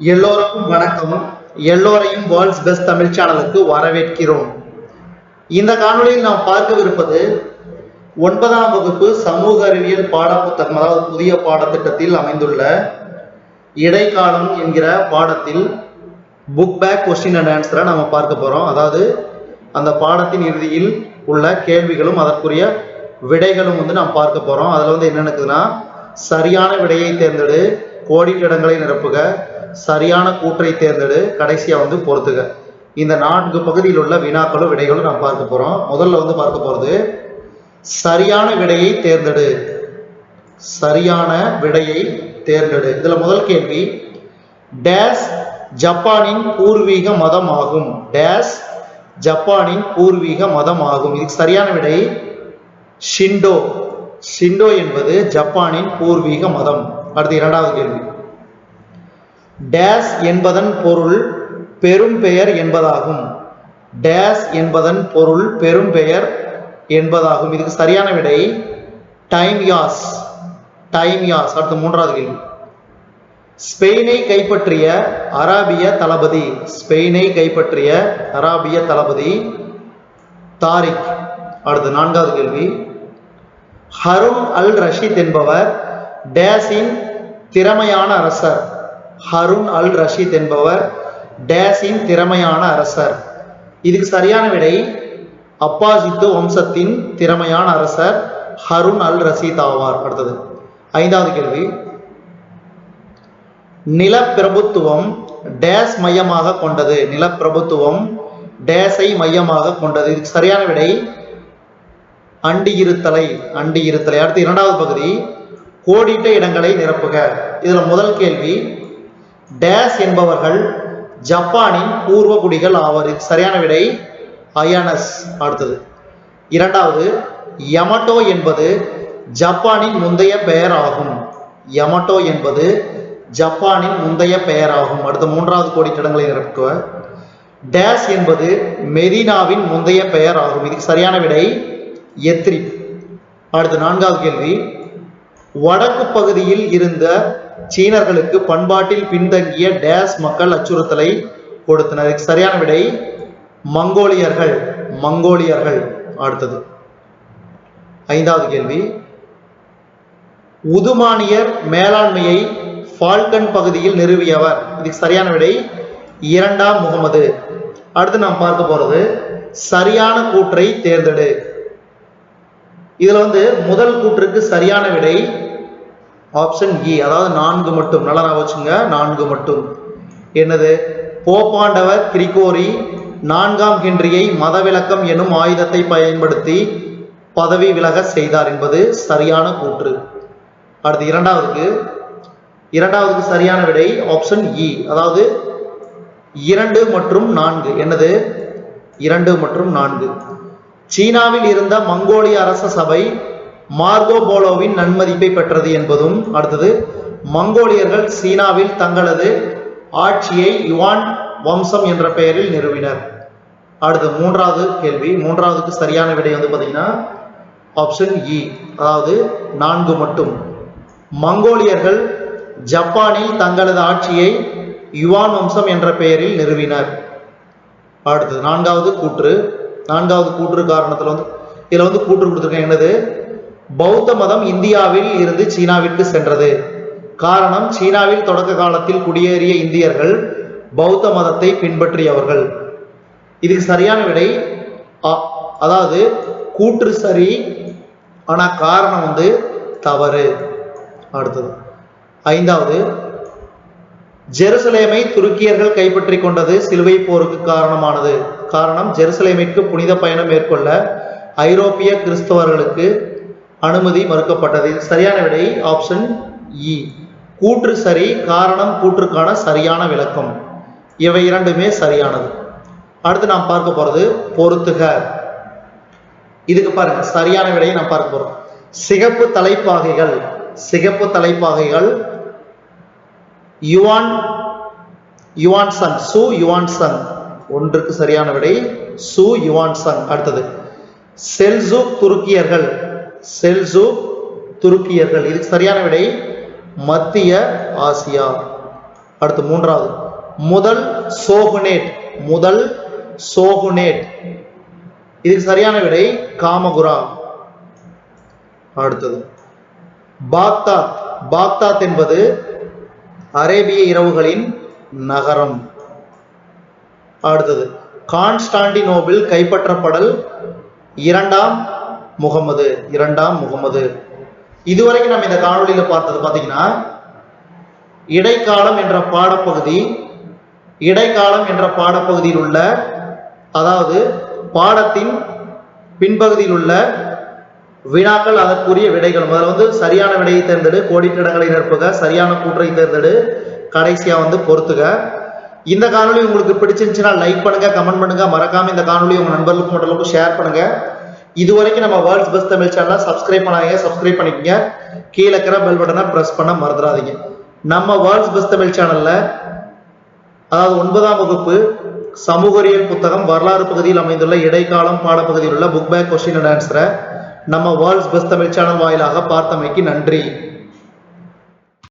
எல்லோருக்கும் வணக்கம். எல்லோரையும் வேர்ல்ட்ஸ் பெஸ்ட் தமிழ் சேனலுக்கு வரவேற்கிறோம். இந்த காணொலியில் நாம் பார்க்கவிருப்பது ஒன்பதாம் வகுப்பு சமூக அறிவியல் பாடப்புத்தகம் அதாவது புதிய பாடத்திட்டத்தில் அமைந்துள்ள இடைக்காலம் என்கிற பாடத்தில் புக் பேக் கொஸ்டின் அண்ட் ஆன்சரை நம்ம பார்க்க போகிறோம் அதாவது அந்த பாடத்தின் இறுதியில் உள்ள கேள்விகளும் அதற்குரிய விடைகளும் வந்து நாம் பார்க்க போகிறோம் அதில் வந்து என்ன இருக்குதுன்னா சரியான விடையை தேர்ந்தெடு கோடிட்ட இடங்களை நிரப்புக சரியான கூற்றை தேர்ந்தெடு கடைசியாக வந்து பொறுத்துக. இந்த நான்கு பகுதியில் உள்ள வினாக்களும் விடைகளும் நாம் பார்க்க போகிறோம் முதல்ல வந்து பார்க்க போகிறது சரியான விடையை தேர்ந்தெடு. சரியான விடையை தேர்ந்தெடு. இதில் முதல் கேள்வி டேஸ் ஜப்பானின் பூர்வீக மதம் ஆகும் டேஸ் ஜப்பானின் பூர்வீக மதம் ஆகும் இதுக்கு சரியான விடை ஷிண்டோ. ஷிண்டோ என்பது ஜப்பானின் பூர்வீக மதம். அடுத்து இரண்டாவது கேள்வி. டேஸ் என்பதன் பொருள் பெரும் பெயர் என்பதாகும். டேஸ் என்பதன் பொருள் பெரும் பெயர் என்பதாகும். இதுக்கு சரியான விடை டைம் யாஸ் டைம் யாஸ் அடுத்த மூன்றாவது கேள்வி. ஸ்பெயினை கைப்பற்றிய அராபிய தளபதி. ஸ்பெயினை கைப்பற்றிய அராபிய தளபதி தாரிக். அடுத்த நான்காவது கேள்வி. ஹருன் அல் ரஷீத் என்பவர் டேஸின் திறமையான அரசர். ஹருண் அல் ரஷீத் என்பவர் டேஸின் திறமையான அரசர். இதுக்கு சரியான விடை அப்பாசித்து வம்சத்தின் திறமையான அரசர் ஹருண் அல் ரசீத் ஆவார். அடுத்தது ஐந்தாவது கேள்வி. நிலப்பிரபுத்துவம் டேஸ் மையமாக கொண்டது. நிலப்பிரபுத்துவம் டேஸை மையமாக கொண்டது. இதுக்கு சரியான விடை அண்டி இருத்தலை அண்டி இருத்தலை அடுத்து இரண்டாவது பகுதி கோடிட்ட இடங்களை நிரப்புக. இதுல முதல் கேள்வி என்பவர்கள் ஜப்பானின் பூர்வ குடிகள் ஆவர் சரியான விடை அயானஸ் அடுத்தது. இரண்டாவது யமட்டோ என்பது ஜப்பானின் முந்தைய பெயர் ஆகும் யமட்டோ என்பது ஜப்பானின் முந்தைய பெயர் ஆகும் அடுத்த மூன்றாவது கோடிட்டிடங்களை நிரப்புக. டேஸ் என்பது மெரினாவின் முந்தைய பெயர் ஆகும் இதுக்கு சரியான விடை எத்ரி அடுத்த நான்காவது கேள்வி. வடக்கு பகுதியில் இருந்த சீனர்களுக்கு பண்பாட்டில் பின்தங்கிய டேஸ் மக்கள் அச்சுறுத்தலை கொடுத்தனர். சரியான விடை மங்கோலியர்கள் மங்கோலியர்கள். அடுத்தது ஐந்தாவது கேள்வி. உதுமானியர் மேலாண்மையை ஃபால்கன் பகுதியில் நிறுவியவர். இதுக்கு சரியான விடை இரண்டாம் முகமது. அடுத்து நாம் பார்க்க போறது சரியான கூற்றை தேர்ந்தெடு. இதுல வந்து முதல் கூற்றுக்கு சரியான விடை ஆப்ஷன் இ e, அதாவது நான்கு மட்டும். நல்லா வச்சுங்க நான்கு மட்டும். என்னது? போப்பாண்டவர் கிரிகோரி நான்காம் ஹென்ரியை மதவிலக்கம் எனும் ஆயுதத்தை பயன்படுத்தி பதவி விலக செய்தார் என்பது சரியான கூற்று. அடுத்து இரண்டாவதுக்கு. இரண்டாவதுக்கு சரியான விடை ஆப்ஷன் இ e, அதாவது இரண்டு மற்றும் நான்கு. என்னது? இரண்டு மற்றும் நான்கு. சீனாவில் இருந்த மங்கோலிய அரச சபை மார்கோ போலோவின் நன்மதிப்பை பெற்றது என்பதும் அடுத்தது மங்கோலியர்கள் சீனாவில் தங்களது ஆட்சியை யுவான் வம்சம் என்ற பெயரில் நிறுவினர். அடுத்து மூன்றாவது கேள்வி மூன்றாவதுக்கு சரியான விடை வந்து பார்த்தீங்கன்னா ஆப்ஷன் இ e, அதாவது நான்கு மட்டும். மங்கோலியர்கள் ஜப்பானில் தங்களது ஆட்சியை யுவான் வம்சம் என்ற பெயரில் நிறுவினர். அடுத்தது நான்காவது கூற்று நான்காவது கூற்று காரணத்தில் வந்து இதில் வந்து கூற்று கொடுத்துருக்கேன் என்னது? பௌத்த மதம் இந்தியாவில் இருந்து சீனாவிற்கு சென்றது. காரணம் சீனாவில் தொடக்க காலத்தில் குடியேறிய இந்தியர்கள் பௌத்த மதத்தை பின்பற்றியவர்கள். இதுக்கு சரியான விடை அதாவது கூற்று சரி ஆனா காரணம் வந்து தவறு. அடுத்தது. ஐந்தாவது ஜெருசலேமை துருக்கியர்கள் கைப்பற்றி கொண்டது சிலுவை போருக்கு காரணமானது. காரணம் ஜெருசலேமிற்கு புனித பயணம் மேற்கொள்ள ஐரோப்பிய கிறிஸ்தவர்களுக்கு அனுமதி மறுக்கப்பட்டது. சரியான விடை ஆப்ஷன் இ e. கூற்று சரி காரணம் கூற்றுக்கான சரியான விளக்கம். இவை இரண்டுமே சரியானது. அடுத்து நாம் பார்க்க போறது பொருத்துக. இதுக்கு பாருங்க சரியான விடையை நாம் பார்க்க போறோம். சிகப்பு தலைப்பாகைகள் சிகப்பு தலைப்பாகைகள் யுவான் யுவான்சன் சு யுவான்சன் ஒன்றுக்கு சரியான விடை சு யுவான்சன் அடுத்தது செல்சூக் துருக்கியர்கள் செல்சு துருக்கியர்கள். இதுக்கு சரியான விடை மத்திய ஆசியா. அடுத்து மூன்றாவது. முதல் சோகுனேட். முதல் சோகுனேட். இதுக்கு சரியான விடை காமகுரா. அடுத்தது. பாக்தாத். பாக்தாத் என்பது அரேபிய இரவுகளின் நகரம். அடுத்தது. கான்ஸ்டாண்டினோபிள் கைப்பற்றப்படல் இரண்டாம் முகமது இரண்டாம் முகமது இதுவரைக்கும் நம்ம இந்த காணொலியில் பார்த்தது பாத்தீங்கன்னா இடைக்காலம் என்ற பாடப்பகுதி இடைக்காலம் என்ற பாடப்பகுதியில் உள்ள அதாவது பாடத்தின் பின்பகுதியில் உள்ள வினாக்கள் அதற்குரிய விடைகள். முதல்ல வந்து சரியான விடையை தேர்ந்தெடு கோடிட்டிடங்களை நிரப்புக சரியான கூற்றை தேர்ந்தெடு கடைசியா வந்து பொறுத்துக. இந்த காணொலி உங்களுக்கு பிடிச்சிருந்துச்சுன்னா லைக் பண்ணுங்க கமெண்ட் பண்ணுங்க. மறக்காம இந்த காணொலி உங்க நண்பர்களுக்கு மட்டும் ஷேர் பண்ணுங்க. இது வரைக்கும் நம்ம வேர்ல்ட்ஸ் பெஸ்ட் தமிழ் சேனலை சப்ஸ்கிரைப் பண்ணாதீங்க சப்ஸ்கிரைப் பண்ணிக்கங்க. கீழே இருக்கிற பெல் பட்டனை பிரஸ் பண்ண மறந்துடாதீங்க. நம்ம வேர்ல்ட்ஸ் பெஸ்ட் தமிழ் சேனல்ல அதாவது ஒன்பதாம் வகுப்பு சமூகரியல் புத்தகம் வரலாறு பகுதியில் அமைந்துள்ள இடைக்காலம் பாடப்பகுதியில் உள்ள புக் பேக் கொஸ்டின் அண்ட் ஆன்சரை நம்ம வேர்ல்ட்ஸ் பெஸ்ட் தமிழ் சேனல் வாயிலாக பார்த்தமைக்கு நன்றி.